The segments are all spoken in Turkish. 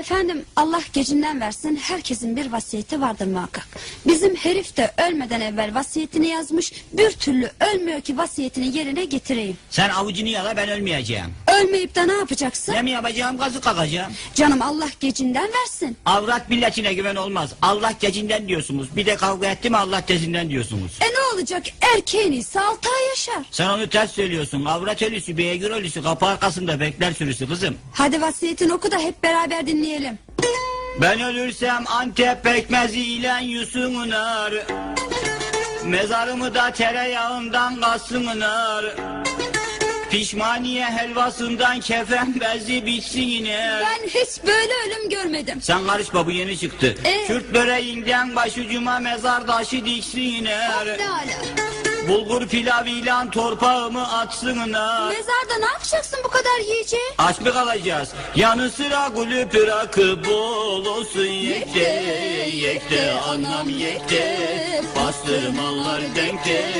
Efendim Allah gecinden versin herkesin bir vasiyeti vardır muhakkak. Bizim herif de ölmeden evvel vasiyetini yazmış bir türlü ölmüyor ki vasiyetini yerine getireyim. Sen avucunu yala ben ölmeyeceğim. Ölmeyip de ne yapacaksın? Ne mi yapacağım gazı kakacağım. Canım Allah gecinden versin. Avrat milletine güven olmaz. Allah gecinden diyorsunuz. Bir de kavga etti mi Allah tezinden diyorsunuz. E ne olacak erkeğin ise altı ay yaşar. Sen onu ters söylüyorsun. Avrat ölüsü, beygir ölüsü, kapı arkasında bekler sürüsü kızım. Hadi vasiyetini oku da hep beraber dinleyelim. Ben ölürsem Antep pekmezi ile yusunlar. Mezarımı da tereyağından kasınlar. Pişmaniye helvasından kefen bezi bitsin iner. Ben hiç böyle ölüm görmedim. Sen karışma bu yeni çıktı. Ee? Kürt böreğinden başucuma mezar taşı diksin iner. Ne ala. Bulgur pilavıyla torpağımı atsınlar. Mezarda ne yapacaksın bu kadar yiyeceği? Aç mı kalacağız? Yanı sıra kulüp rakı bol olsun yekte Yekte anam yekte Bastırmalar denkte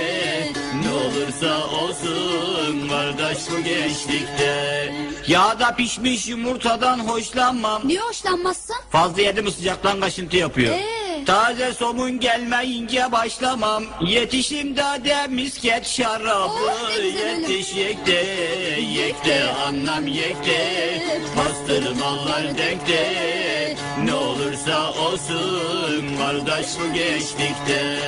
Ne olursa olsun kardeş bu gençlikte Yağda pişmiş yumurtadan hoşlanmam Niye hoşlanmazsın? Fazla yedim sıcaktan kaşıntı yapıyor Ee? Taze somun gelmeyince başlamam. Yetişim de misket şarabı Oh. Yetiş yekte Yekte anlam yekte Bastırmalar denkte Ne olursa olsun Kardeş bu gençlikte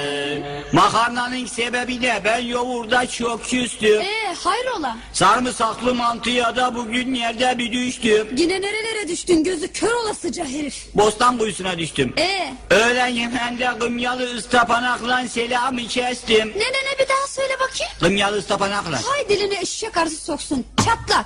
Makarnanın sebebi ne ben yoğurda çok küstüm Ee hayrola? Sarımsaklı mantıya da bugün yerde bir düştüm Yine nerelere düştün gözü kör olasıca herif. Bostan kuyusuna düştüm Ee Öğlen yemeğinde kımyalı ıstapanakla selamı kestim. ne ne ne bir daha söyle bakayım. Kımyalı ıstapanakla. Hay dilini eşek arısı soksun çatlak.